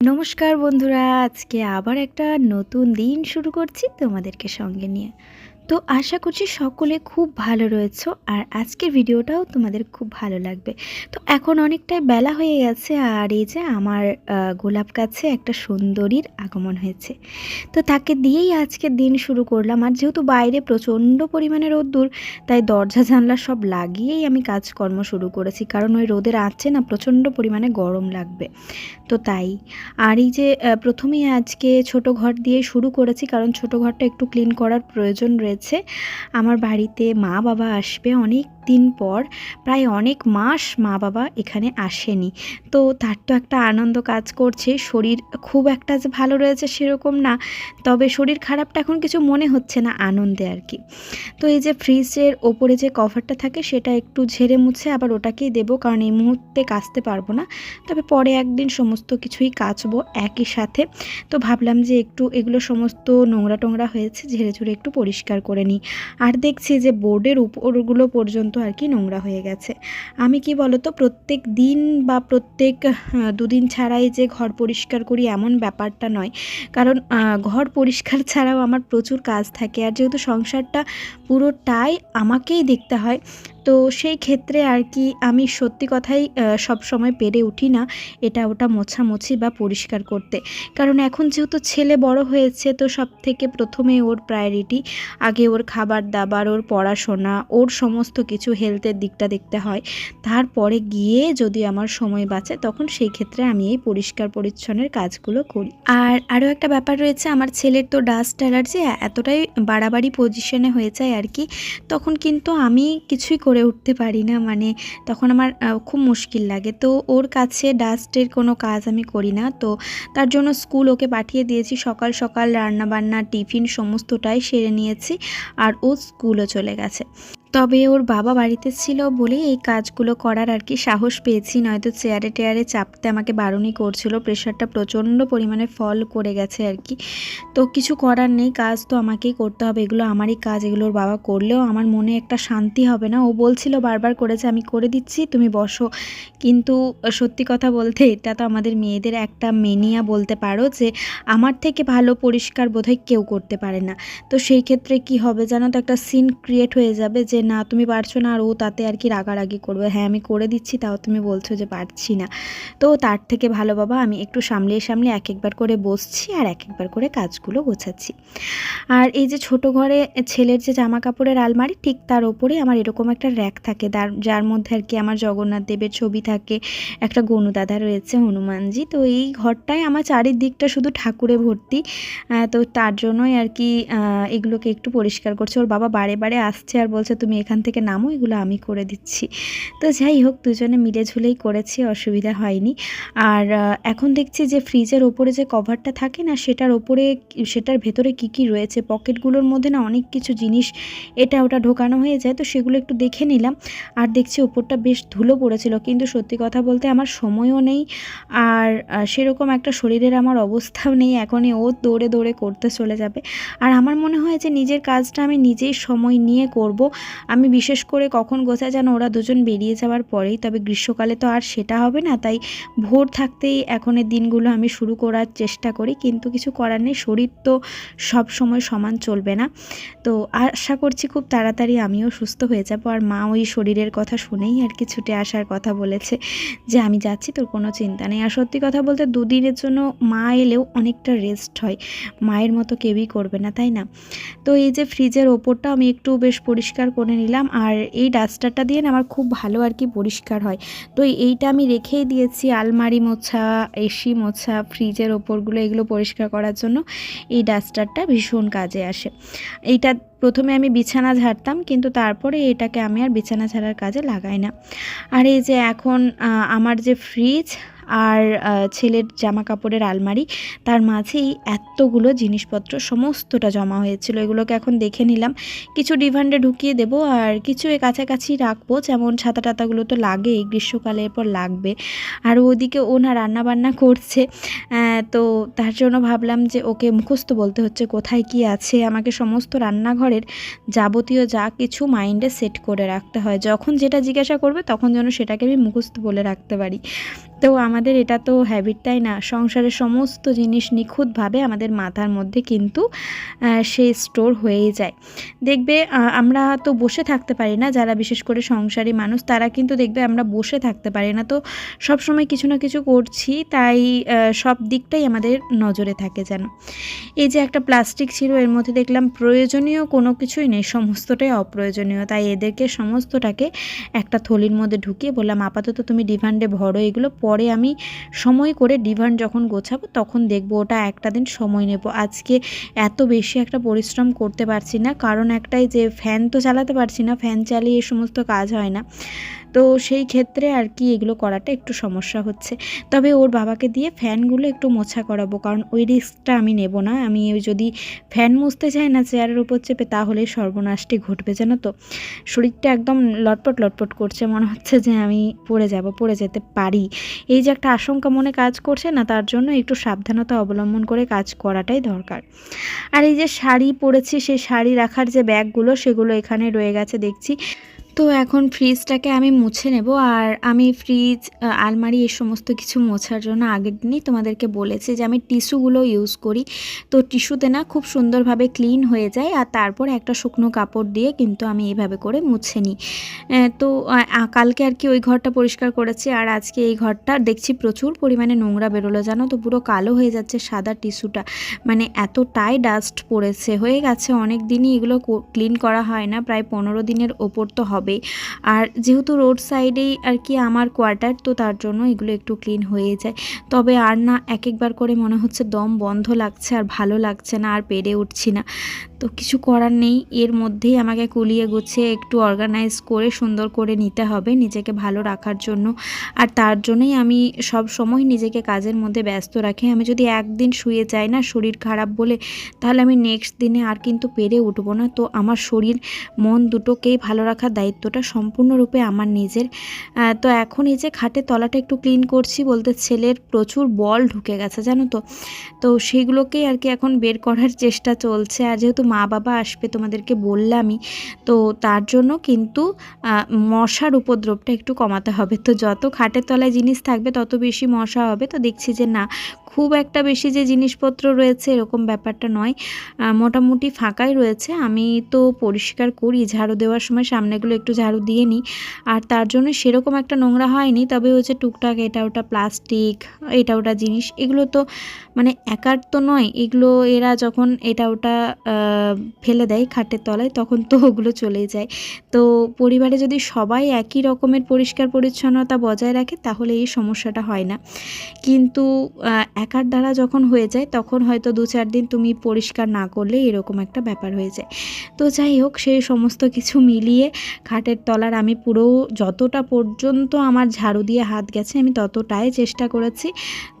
নমস্কার বন্ধুরা আজকে আবার একটা নতুন দিন শুরু করছি তোমাদেরকে সঙ্গে নিয়ে। তো আশা করছি সকলে খুব ভালো রয়েছো আর আজকের ভিডিওটাও তোমাদের খুব ভালো লাগবে। তো এখন অনেকটাই বেলা হয়ে গেছে আর এই যে আমার গোলাপ গাছে একটা সুন্দরীর আগমন হয়েছে। তো তাকে দিয়েই আজকের দিন শুরু করলাম। আর যেহেতু বাইরে প্রচণ্ড পরিমাণে রোদ্দুর, তাই দরজা, জানলা সব লাগিয়েই আমি কাজকর্ম শুরু করেছি। কারণ ওই রোদের আঁচে না, প্রচণ্ড পরিমাণে গরম লাগবে। তো তাই। আর এই যে প্রথমেই আজকে ছোট ঘর দিয়ে শুরু করেছি। কারণ ছোট ঘরটা একটু ক্লিন করার প্রয়োজন রয়েছে আমার বাড়িতে মা বাবা আসবে অনেক দিন পর, প্রায় অনেক মাস মা বাবা এখানে আসেনি। তো তার তো একটা আনন্দ কাজ করছে, শরীর খুব একটা যে ভালো রয়েছে সেরকম না, তবে শরীর খারাপটা এখন কিছু মনে হচ্ছে না আনন্দে আর কি। তো এই যে ফ্রিজের ওপরে যে কভারটা থাকে সেটা একটু ঝেড়ে মুছে আবার ওটাকেই দেবো, কারণ এই মুহূর্তে কাচতে পারব না। তবে পরে একদিন সমস্ত কিছুই কাচবো একই সাথে। তো ভাবলাম যে একটু এগুলো সমস্ত নোংরা টোংরা হয়েছে ঝেড়ে ঝুড়ে একটু পরিষ্কার করে নিই। আর দেখছি যে বোর্ডের উপরগুলো পর্যন্ত আর কি নোংরা হয়ে গেছে। আমি কি বলতো, প্রত্যেক দিন বা প্রত্যেক দুদিন ছাড়াই যে ঘর পরিষ্কার করি এমন ব্যাপারটা নয়। কারণ ঘর পরিষ্কার ছাড়াও আমার প্রচুর কাজ থাকে। আর যেহেতু সংসারটা পুরোটাই আমাকেই দেখতে হয় তো সেই ক্ষেত্রে আর কি আমি সত্যি কথাই সব সময় পেরে উঠি না এটা ওটা মোছামুছি বা পরিষ্কার করতে। কারণ এখন যেহেতু ছেলে বড় হয়েছে তো সব থেকে প্রথমে ওর প্রায়োরিটি আগে ওর খাবার দাবার, ওর পড়াশোনা, ওর সমস্ত কিছু হেলথের দিকটা দেখতে হয়। তারপরে গিয়ে যদি আমার সময় বাঁচে তখন সেই ক্ষেত্রে আমি এই পরিষ্কার পরিচ্ছন্নের কাজগুলো করি। আর আরও একটা ব্যাপার রয়েছে, আমার ছেলের তো ডাস্ট অ্যালার্জি এতটাই বাড়াবাড়ি পজিশনে হয়ে যায় আর কি, তখন কিন্তু আমি কিছুই করে উঠতে পারি না মানে তখন আমার খুব মুশকিল লাগে। তো ওর কাছে ডাস্টের কোনো কাজ আমি করি না। তো তার জন্য স্কুল ওকে পাঠিয়ে দিয়েছি, সকাল সকাল রান্নাবান্না, টিফিন সমস্তটাই সেরে নিয়েছি, আর ও স্কুলও চলে গেছে। তবে ওর বাবা বাড়িতে ছিল বলেই এই কাজগুলো করার আর কি সাহস পেয়েছি, নয়তো চেয়ারে টেয়ারে চাপতে আমাকে বারণই করছিল, প্রেশারটা প্রচণ্ড পরিমাণে ফল করে গেছে আর কি। তো কিছু করার নেই, কাজ তো আমাকেই করতে হবে, এগুলো আমারই কাজ এগুলোর বাবা করলেও আমার মনে একটা শান্তি হবে না। ও বলছিল, বারবার করেছে, আমি করে দিচ্ছি, তুমি বসো। কিন্তু সত্যি কথা বলতে এটা তো আমাদের মেয়েদের একটা মেনিয়া বলতে পারো যে আমার থেকে ভালো পরিষ্কার বোধহয় কেউ করতে পারে না। তো সেই ক্ষেত্রে কি হবে জানো তো, একটা সিন ক্রিয়েট হয়ে যাবে যে না, তুমি পারছ না। আর ও তাতে আর কি রাগারাগি করবে। হ্যাঁ আমি করে দিচ্ছি, তাও তুমি বলছো যে, পারছি না। তো তার থেকে ভালো, বাবা, আমি একটু সামলিয়ে সামলে এক একবার করে বসছি আর এক একবার করে কাজগুলো গোছাচ্ছি। আর এই যে, ছোট ঘরে ছেলের যে জামা কাপড়ের আলমারি, ঠিক তার ওপরে আমার এরকম একটা র্যাক থাকে। তার, যার মধ্যে আর কি আমার জগন্নাথ দেবের ছবি থাকে, একটা গনু দাদা রয়েছে, হনুমানজি। তো এই ঘরটায় আমার চারিদিকটা শুধু ঠাকুরে ভর্তি। তো তার জন্যই আর কি এগুলোকে একটু পরিষ্কার করছে। ওর বাবা বারে বারে আসছে আর বলছে, তুমি এখান থেকে নামো, এগুলো আমি করে দিচ্ছি। তো যাই হোক, দুজনে মিলে ঝুলেই করেছি, অসুবিধা হয়নি। আর এখন দেখছি যে ফ্রিজের ওপরে যে কভারটা থাকে না, সেটার ওপরে সেটার ভেতরে কি কি রয়েছে? পকেটগুলোর মধ্যে না অনেক কিছু জিনিস এটা ওটা ঢোকানো হয়ে যায়, তো সেগুলো একটু দেখে নিলাম। আর দেখছি ওপরটা বেশ ধুলো পড়েছিল, কিন্তু সত্যি কথা বলতে আমার সময়ও নেই। আর সেরকম একটা শরীরের আমার অবস্থাও নেই, এখনই ও দৌড়ে দৌড়ে করতে চলে যাবে। আর আমার মনে হয় যে নিজের কাজটা আমি নিজেই সময় নিয়ে করব। আমি বিশেষ করে কখন গোছা যেন ওরা দুজন বেরিয়ে যাওয়ার পরেই, তবে গ্রীষ্মকালে তো আর সেটা হবে না, তাই ভোর থাকতেই এখনের দিনগুলো আমি শুরু করার চেষ্টা করি, কিন্তু কিছু করার নেই, শরীর তো সব সময় সমান চলবে না। তো আশা করছি খুব তাড়াতাড়ি আমিও সুস্থ হয়ে যাব, আর মা ওই শরীরের কথা শুনেই আর কি ছুটে আসার কথা বলেছে যে আমি যাচ্ছি, তোর কোনো চিন্তা নেই। আর সত্যি কথা বলতে দুদিনের জন্য মা এলেও অনেকটা রেস্ট হয়, মায়ের মতো কেউই করবে না, তাই না? তো এই যে ফ্রিজের ওপরটা আমি একটু বেশ পরিষ্কার করে নিলাম আর এই ডাস্টারটা দিয়ে না আমার খুব ভালো আর কি পরিষ্কার হয়। তো এইটা আমি রেখেই দিয়েছি আলমারি মোছা, এসি মোছা, ফ্রিজের ওপরগুলো এগুলো পরিষ্কার করার জন্য। এই ডাস্টারটা ভীষণ কাজে আসে। এইটা প্রথমে আমি বিছানা ঝাড়তাম কিন্তু তারপরে এটাকে আমি আর বিছানা ঝাড়ার কাজে লাগাই না। আর এই যে এখন আমার যে ফ্রিজ আর ছেলের জামা কাপড়ের আলমারি, তার মাঝেই এতগুলো জিনিসপত্র, সমস্তটা জমা হয়েছিল। এগুলোকে এখন দেখে নিলাম। কিছু ডিভান্ডে ঢুকিয়ে দেবো আর কিছু কাছাকাছি রাখব। যেমন ছাতা টাতাগুলো তো লাগেই গ্রীষ্মকালে এরপর লাগবে। আর ওদিকে ও না রান্না বান্না করছে তো তার জন্য ভাবলাম যে ওকে মুখস্থ বলতে হচ্ছে কোথায় কি আছে। আমাকে সমস্ত রান্নাঘরের যাবতীয় যা কিছু মাইন্ডে সেট করে রাখতে হয়। যখন যেটা জিজ্ঞাসা করবে, তখন যেন সেটাকে আমি মুখস্থ বলে রাখতে পারি। তো আমাদের এটা তো হ্যাবিটটাই না? সংসারের সমস্ত জিনিস নিখুঁতভাবে আমাদের মাথার মধ্যে কিন্তু সে স্টোর হয়েই যায়। দেখবে আমরা তো বসে থাকতে পারি না, যারা বিশেষ করে সংসারী মানুষ, তারা কিন্তু দেখবে আমরা বসে থাকতে পারি না। তো সব সময় কিছু না কিছু করছি, তাই সব দিকটাই আমাদের নজরে থাকে যেন। এই যে একটা প্লাস্টিক ছিল, এর মধ্যে দেখলাম প্রয়োজনীয় কোনো কিছুই নেই, সমস্তটাই অপ্রয়োজনীয়। তাই এদেরকে সমস্তটাকে একটা থলির মধ্যে ঢুকিয়ে বললাম, আপাতত তুমি ডিভান্ডে ভরো, এগুলো পরে আমি সময় করে ডিভান যখন গোছাবো, তখন দেখব ওটা একটা দিন সময় নেব। আজকে এত বেশি একটা পরিশ্রম করতে পারছি না, কারণ একটাই যে ফ্যান তো চালাতে পারছি না, ফ্যান চালিয়ে এই সমস্ত কাজ হয় না। তো সেই ক্ষেত্রে আর কি এগুলো করাটা একটু সমস্যা হচ্ছে। তবে ওর বাবাকে দিয়ে ফ্যানগুলো একটু মোছা করাবো, কারণ ওই রিস্কটা আমি নেব না। আমি যদি ফ্যান মুছতে চাই না, চেয়ারের উপর চেপে, তাহলে সর্বনাশটি ঘটবে, জানো তো? শরীরটা একদম লটপট লটপট করছে, মনে হচ্ছে যে আমি পড়ে যাব, পড়ে যেতে পারি। এই যে একটা আশঙ্কা মনে কাজ করছে না, তার জন্য একটু সাবধানতা অবলম্বন করে কাজ করাটাই দরকার। আর এই যে শাড়ি পরেছি, সেই শাড়ি রাখার যে ব্যাগগুলো, সেগুলো এখানে রয়ে গেছে, দেখছি। তো এখন ফ্রিজটাকে আমি মুছে নেব। আর আমি ফ্রিজ আলমারি এই সমস্ত কিছু মোছার জন্য আগের দিনই তোমাদেরকে বলেছি যে আমি টিস্যুগুলো ইউজ করি। তো টিস্যুতে না খুব সুন্দরভাবে ক্লিন হয়ে যায় আর তারপর একটা শুকনো কাপড় দিয়ে কিন্তু আমি এইভাবে করে মুছে নিই। তো কালকে আর কি ওই ঘরটা পরিষ্কার করেছি আর আজকে এই ঘরটা দেখছি প্রচুর পরিমাণে নোংরা বেরোলো জানো তো, পুরো কালো হয়ে যাচ্ছে সাদা টিস্যুটা। মানে এতটাই ডাস্ট পড়েছে, হয়ে গেছে অনেক দিনই এগুলো ক্লিন করা হয় না, প্রায় পনেরো দিনের ওপর তো হবেই আর যেহেতু রোড সাইডেই আর কি আমার কোয়ার্টার, তো তার জন্য এগুলো একটু ক্লিন হয়ে যায়। তবে আর না, এক একবার করে মনে হচ্ছে দম বন্ধ লাগছে আর ভালো লাগছে না, আর পেরে উঠছি না। তো কিছু করার নেই। এর মধ্যেই আমাকে কুলিয়ে গুছিয়ে একটু অর্গানাইজ করে, সুন্দর করে নিতে হবে নিজেকে ভালো রাখার জন্য। আর তার জন্যই আমি সব সময় নিজেকে কাজের মধ্যে ব্যস্ত রাখি। আমি যদি একদিন শুয়ে যাই না শরীর খারাপ বলে, তাহলে আমি নেক্সট দিনে আর কিন্তু পেরে উঠবো না। তো আমার শরীর, মন দুটোকেই ভালো রাখার দায়িত্বটা সম্পূর্ণরূপে আমার নিজের। তো এখন এই যে খাটের তলাটা একটু ক্লিন করছি বলতে ছেলের প্রচুর বল ঢুকে গেছে, জানো তো? তো সেগুলোকেই আর কি এখন বের করার চেষ্টা চলছে। আর যেহেতু মা বাবা আসবে তোমাদেরকে বললামই, তো তার জন্য কিন্তু মশার উপদ্রবটা একটু কমাতে হবে। তো যত খাটের তলায় জিনিস থাকবে, তত বেশি মশা হবে। তো দেখছি যে না, খুব একটা বেশি যে জিনিসপত্র রয়েছে এরকম ব্যাপারটা নয়। মোটামুটি ফাঁকাই রয়েছে। আমি তো পরিষ্কার করি, ঝাড়ু দেওয়ার সময় সামনেগুলো একটু ঝাড়ু দিয়ে নিই। আর তার জন্য সেরকম একটা নোংরা হয়নি, তবে হচ্ছে টুকটাক এটা ওটা প্লাস্টিক, এটা ওটা জিনিস, এগুলো তো মানে একার তো নয়। এগুলো এরা যখন এটা ওটা ফেলে দেয় খাটের তলায়, তখন তো ওগুলো চলেই যায়। তো পরিবারে যদি সবাই একই রকমের পরিষ্কার পরিচ্ছন্নতা বজায় রাখে, তাহলে এই সমস্যাটা হয় না। কিন্তু একার দ্বারা যখন হয়ে যায়, তখন হয়তো দু চার দিন তুমি পরিষ্কার না করলে এরকম একটা ব্যাপার হয়ে যায়। তো যাই হোক সেই সমস্ত কিছু মিলিয়ে খাটের তলার আমি পুরো যতটা পর্যন্ত আমার ঝাড়ু দিয়ে হাত গেছে, আমি ততটাই চেষ্টা করেছি।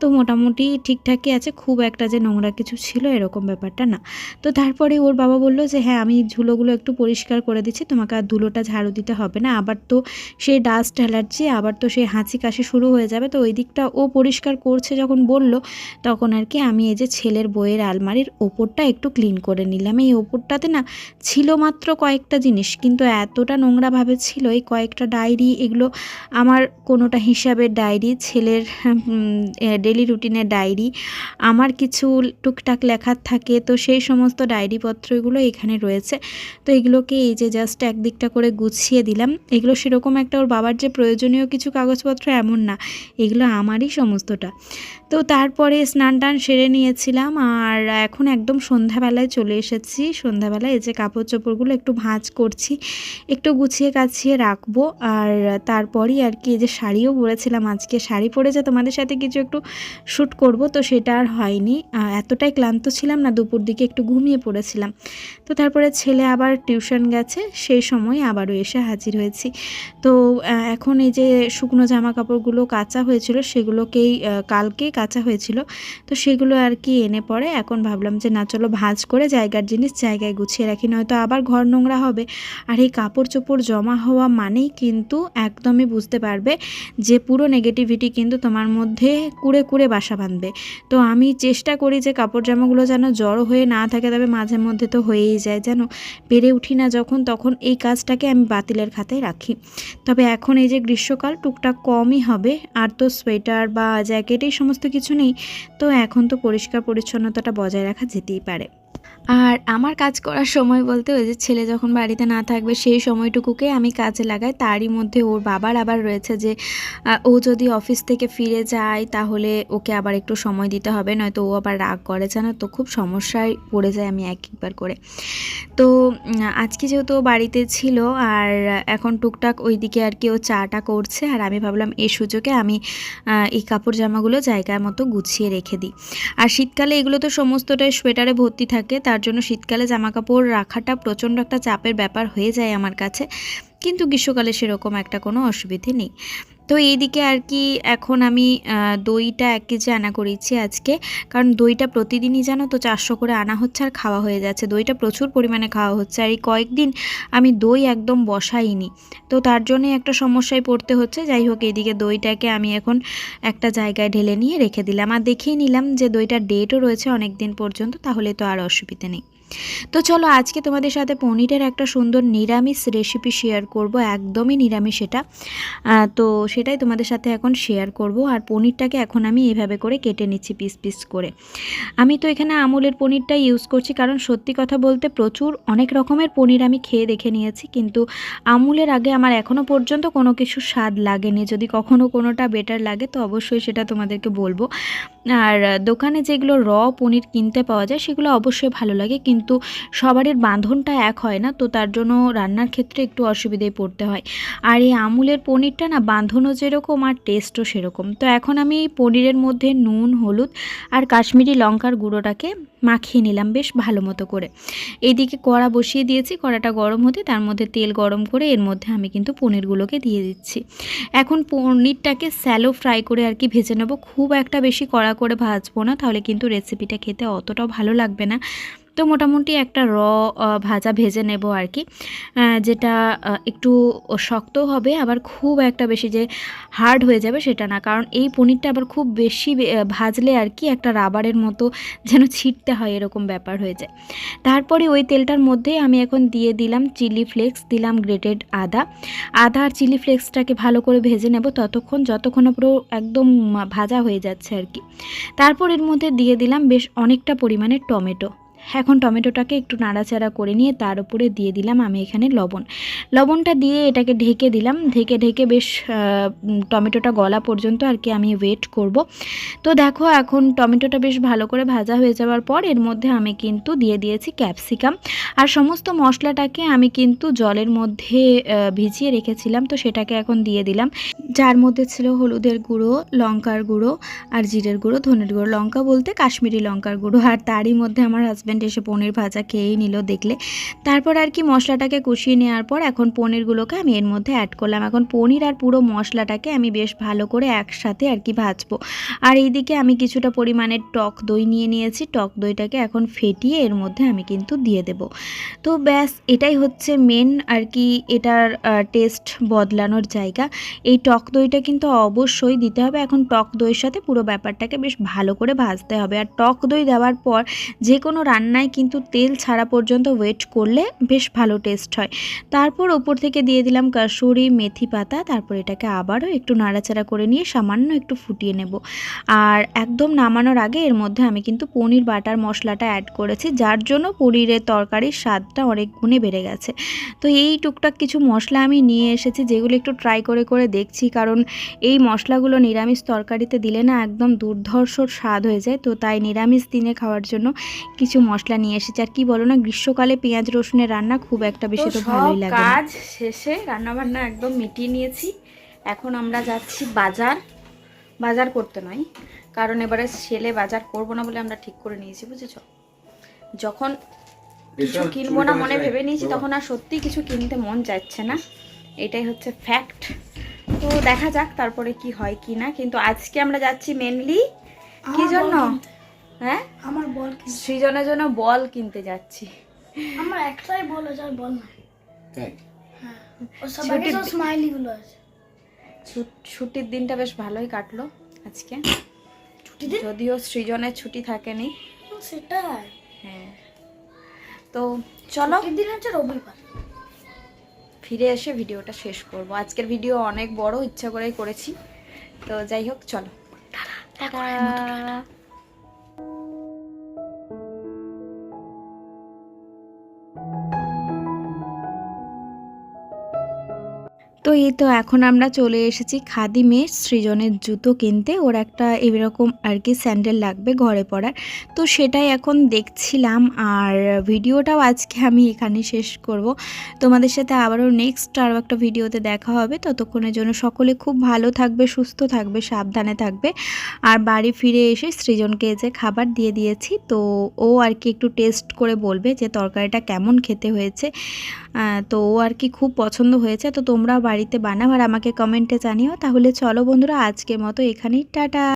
তো মোটামুটি ঠিকঠাকই আছে, খুব একটা যে নোংরা কিছু ছিল এরকম ব্যাপারটা না। তো তারপরে ওর বাবা বলল যে হ্যাঁ আমি ধুলোগুলো একটু পরিষ্কার করে দিচ্ছি, তোমাকে আর ধুলোটা ঝাড়ু দিতে হবে না। আবার তো সেই ডাস্ট অ্যালার্জি আবার তো সেই হাঁচি কাশি শুরু হয়ে যাবে। তো ওই দিকটা ও পরিষ্কার করছে যখন বলল, তখন আর কি আমি এই যে ছেলের বইয়ের আলমারির ওপরটা একটু ক্লিন করে নিলাম। এই ওপরটাতে না ছিল মাত্র কয়েকটা জিনিস, কিন্তু এতটা নোংরাভাবে ছিল, এই কয়েকটা ডায়েরি এগুলো আমার কোনোটা হিসাবের ডায়েরি ছেলের ডেলি রুটিনের ডায়েরি আমার কিছু টুকটাক লেখার থাকে। তো সেই সমস্ত ডায়েরিপত্র এগুলো এখানে রয়েছে। তো এগুলোকে এই যে জাস্ট একদিকটা করে গুছিয়ে দিলাম। এগুলো সেরকম একটা ওর বাবার যে প্রয়োজনীয় কিছু কাগজপত্র এমন না। এগুলো আমারই সমস্তটা। তো তারপরে স্নান টান সেরে নিয়েছিলাম আর এখন একদম সন্ধ্যাবেলায় চলে এসেছি। সন্ধ্যাবেলায় এই যে কাপড় চোপড়গুলো একটু ভাঁজ করছি, একটু গুছিয়ে কাছিয়ে রাখব আর তারপরই আর কি এই যে শাড়িও পরেছিলাম। আজকে শাড়ি পরে যে তোমাদের সাথে কিছু একটু শ্যুট করব তো সেটা আর হয়নি। এতটাই ক্লান্ত ছিলাম না, দুপুর দিকে একটু ঘুমিয়ে পড়েছিলাম। তো তারপরে ছেলে আবার টিউশন গেছে, সেই সময় আবারও এসে হাজির হয়েছি। তো এখন এই যে শুকনো জামা কাপড়গুলো কাঁচা হয়েছিল সেগুলোকেই কালকে কাঁচা হয়েছিল। তো সেগুলো আর কি এনে পরে এখন ভাবলাম যে, না, চলো ভাঁজ করে জায়গার জিনিস জায়গায় গুছিয়ে রাখি, নয়তো আবার ঘর নোংরা হবে। আর এই কাপড় চোপড় জমা হওয়া মানেই কিন্তু একদমই বুঝতে পারবে যে, পুরো নেগেটিভিটি কিন্তু তোমার মধ্যে কুড়ে কুড়ে বাসা বাঁধবে। তো আমি চেষ্টা করি যে, কাপড় জামাগুলো যেন জড়ো হয়ে না থাকে, তবে মাঝে মধ্যে তো হয়েই যায় যেন পেরে উঠি না যখন, তখন এই কাজটাকে আমি বাতিলের খাতায় রাখি। তবে এখন এই যে গ্রীষ্মকাল, টুকটাক কমই হবে। আর তো সোয়েটার বা জ্যাকেট এই সমস্ত কিছু নেই। তো এখন তো পরিষ্কার পরিচ্ছন্নতাটা বজায় রাখা যেতেই পারে। আর আমার কাজ করার সময় বলতে ওই যে ছেলে যখন বাড়িতে না থাকবে সেই সময়টুকুকে আমি কাজে লাগাই। তারই মধ্যে ওর বাবার আবার রয়েছে যে ও যদি অফিস থেকে ফিরে যায় তাহলে ওকে আবার একটু সময় দিতে হবে, নয়তো ও আবার রাগ করে, জানো তো? খুব সমস্যায় পড়ে যায় আমি এক একবার করে। তো আজকে যেহেতু ও বাড়িতে ছিল আর এখন টুকটাক ওই দিকে আর কি ও চাটা করছে, আর আমি ভাবলাম এই সুযোগে আমি এই কাপড় জামাগুলো জায়গার মতো গুছিয়ে রেখে দিই। আর শীতকালে এগুলো তো সমস্তটাই সোয়েটারে ভর্তি থাকে, তার জন্য শীতকালে জামা কাপড় রাখাটা প্রচণ্ড একটা চাপের ব্যাপার হয়ে যায় আমার কাছে। কিন্তু গ্রীষ্মকালে সেরকম একটা কোনো অসুবিধে নেই। তো এইদিকে আর কি এখন আমি দইটা এক কেজি আনা করেছি আজকে। কারণ দইটা প্রতিদিনই জানো তো চারশো করে আনা হচ্ছে আর খাওয়া হয়ে যাচ্ছে। দইটা প্রচুর পরিমাণে খাওয়া হচ্ছে। আর এই কয়েকদিন আমি দই একদম বসাইনি। তো তার জন্যই একটা সমস্যায় পড়তে হচ্ছে। যাই হোক, এইদিকে দইটাকে আমি এখন একটা জায়গায় ঢেলে নিয়ে রেখে দিলাম। আর দেখিয়ে নিলাম যে দইটার ডেটও রয়েছে অনেক দিন পর্যন্ত, তাহলে তো আর অসুবিধে নেই। তো চলো আজকে তোমাদের সাথে পনিরের একটা সুন্দর নিরামিষ রেসিপি শেয়ার করব, একদমই নিরামিষ এটা তো সেটাই তোমাদের সাথে এখন শেয়ার করব আর পনিরটাকে এখন আমি এভাবে করে কেটে নিচ্ছি পিস পিস করে। আমি তো এখানে আমুলের পনিরটা ইউজ করছি কারণ সত্যি কথা বলতে প্রচুর অনেক রকমের পনির আমি খেয়ে দেখে নিয়েছি, কিন্তু আমুলের আগে আমার এখনও পর্যন্ত কোনো কিছু স্বাদ লাগেনি। যদি কখনো কোনোটা বেটার লাগে তো অবশ্যই সেটা তোমাদেরকে বলব। আর দোকানে যেগুলো র পনির কিনতে পাওয়া যায়, সেগুলো অবশ্যই ভালো লাগে। কিন্তু সবারই বাঁধনটা এক হয় না, তো তার জন্য রান্নার ক্ষেত্রে একটু অসুবিধায় পড়তে হয়। আর এই আমুলের পনিরটা না, বাঁধনও যেরকম আর টেস্টও সেরকম। তো এখন আমি পনিরের মধ্যে নুন, হলুদ আর কাশ্মীরি লঙ্কার গুঁড়োটাকে মাখিয়ে নিলাম বেশ ভালো মতো করে। এইদিকে কড়া বসিয়ে দিয়েছি, কড়াটা গরম হতে তার মধ্যে তেল গরম করে এর মধ্যে আমি কিন্তু পনিরগুলোকে দিয়ে দিচ্ছি। এখন পনিরটাকে স্যালো ফ্রাই করে আর কি ভেজে নেব। খুব একটা বেশি কড়া করে ভাজবো না, তাহলে কিন্তু রেসিপিটা খেতে অতটাও ভালো লাগবে না। তো মোটামুটি একটা র ভাজা ভেজে নেব আর কি। যেটা একটু শক্ত হবে, আবার খুব একটা বেশি যে হার্ড হয়ে যাবে সেটা না। কারণ এই পনিরটা আবার খুব বেশি ভাজলে আর কি একটা রাবারের মতো যেন ছিটতে হয় এরকম ব্যাপার হয়ে যায়। তারপরে ওই তেলটার মধ্যে আমি এখন দিয়ে দিলাম চিলি ফ্লেক্স, দিলাম গ্রেটেড আদা। আদা আর চিলি ফ্লেক্সটাকে ভালো করে ভেজে নেব ততক্ষণ, যতক্ষণ পুরো একদম ভাজা হয়ে যাচ্ছে আর কি। তারপর এর মধ্যে দিয়ে দিলাম বেশ অনেকটা পরিমাণে টমেটো। এখন টমেটোটাকে একটু নাড়াচাড়া করে নিয়ে তার উপরে দিয়ে দিলাম আমি এখানে লবণ। লবণটা দিয়ে এটাকে ঢেকে দিলাম। ঢেকে ঢেকে বেশ টমেটোটা গলা পর্যন্ত আর কি আমি ওয়েট করব। তো দেখো এখন টমেটোটা বেশ ভালো করে ভাজা হয়ে যাওয়ার পর এর মধ্যে আমি কিন্তু দিয়ে দিয়েছি ক্যাপসিকাম। আর সমস্ত মশলাটাকে আমি কিন্তু জলের মধ্যে ভিজিয়ে রেখেছিলাম। তো সেটাকে এখন দিয়ে দিলাম। যার মধ্যে ছিল হলুদের গুঁড়ো, লঙ্কার গুঁড়ো আর জিরের গুঁড়ো, ধনের গুঁড়ো। লঙ্কা বলতে কাশ্মীরি লঙ্কার গুঁড়ো। আর তারই মধ্যে আমার হাজব্যান্ড এসে পনির ভাজা খেয়েই নিল দেখলে। তারপর আর কি মশলাটাকে কষিয়ে নেওয়ার পর এখন পনিরগুলোকে আমি এর মধ্যে অ্যাড করলাম। এখন পনির আর পুরো মশলাটাকে আমি বেশ ভালো করে একসাথে আর কি ভাজবো। আর এইদিকে আমি কিছুটা পরিমাণে টক দই নিয়ে নিয়েছি। টক দইটাকে এখন ফেটিয়ে এর মধ্যে আমি কিন্তু দিয়ে দেব। তো ব্যাস, এটাই হচ্ছে মেন আর কি এটার টেস্ট বদলানোর জায়গা। এই টক দইটা কিন্তু অবশ্যই দিতে হবে। এখন টক দইয়ের সাথে পুরো ব্যাপারটাকে বেশ ভালো করে ভাজতে হবে। আর টক দই দেওয়ার পর যে কোনো রান্নায় কিন্তু তেল ছাড়া পর্যন্ত ওয়েট করলে বেশ ভালো টেস্ট হয়। তারপর ওপর থেকে দিয়ে দিলাম কাসুরি মেথি পাতা, তারপর এটাকে আবারও একটু নাড়াচাড়া করে নিয়ে সামান্য একটু ফুটিয়ে নেব। আর একদম নামানোর আগে এর মধ্যে আমি কিন্তু পনির বাটার মশলাটা অ্যাড করেছি, যার জন্য পনিরের তরকারির স্বাদটা অনেক গুণে বেড়ে গেছে। তো এই টুকটাক কিছু মশলা আমি নিয়ে এসেছি, যেগুলো একটু ট্রাই করে করে দেখছি, কারণ এই মশলাগুলো নিরামিষ তরকারিতে দিলে না একদম দুর্ধর্ষ স্বাদ হয়ে যায়। তো তাই নিরামিষ দিনে খাওয়ার জন্য কিছু মশলা নিয়ে এসেছি। আর কি বলো না গ্রীষ্মকালে পেঁয়াজ রসুনের রান্না খুব একটা বেশি তো ভালোই লাগে কাজ শেষে রান্না বান্না একদম মিটিয়ে নিয়েছি। এখন আমরা যাচ্ছি বাজার। বাজার করতে নয় কারণ এবারে ছেলে বাজার করব না বলে আমরা ঠিক করে নিয়েছি বুঝেছ? যখন কিছু কিনবো না মনে ভেবে নিয়েছি তখন আর সত্যি কিছু কিনতে মন যাচ্ছে না। এটাই হচ্ছে ফ্যাক্ট তো দেখা যাক তারপরে কি হয় কি না কিন্তু আজকে আমরা যাচ্ছি মেনলি কি জন্য। হ্যাঁ? আমার বল কিনতে। সৃজনের জন্য বল কিনতে যাচ্ছি। আমার একটাই বল আছে আর বল না। তাই? হ্যাঁ। ছুটির সব স্মাইলি গুলো আছে। ছুটির দিনটা বেশ ভালোই কাটলো আজকে। যদিও সৃজনের ছুটি থাকেনি। সেটাই। হ্যাঁ। তো চলো। ছুটির দিন হচ্ছে রবিবার। ফিরে এসে ভিডিওটা শেষ করব। আজকের ভিডিও অনেক বড় ইচ্ছা করেই করেছি। তো যাই হোক চলো। টাটা। এই তো এখন আমরা চলে এসেছি খাদিমে সৃজনের জুতো কিনতে। ওর একটা এরকম আর কি স্যান্ডেল লাগবে ঘরে পরার। তো সেটাই এখন দেখছিলাম আর ভিডিওটাও আজকে আমি এখানে শেষ করব। তোমাদের সাথে আবারও নেক্সট আরও একটা ভিডিওতে দেখা হবে। ততক্ষণের জন্য সকলে খুব ভালো থাকবে, সুস্থ থাকবে, সাবধানে থাকবে। আর বাড়ি ফিরে এসে সৃজনকে যে খাবার দিয়ে দিয়েছি, তো ও আর কি একটু টেস্ট করে বলবে যে তরকারিটা কেমন খেতে হয়েছে। তো ও আর কি খুব পছন্দ হয়েছে, তো তোমরা বাড়িতে বানাও আর আমাকে কমেন্টে জানিও। তাহলে চলো বন্ধুরা, আজকের মতো এখানেই, টাটা।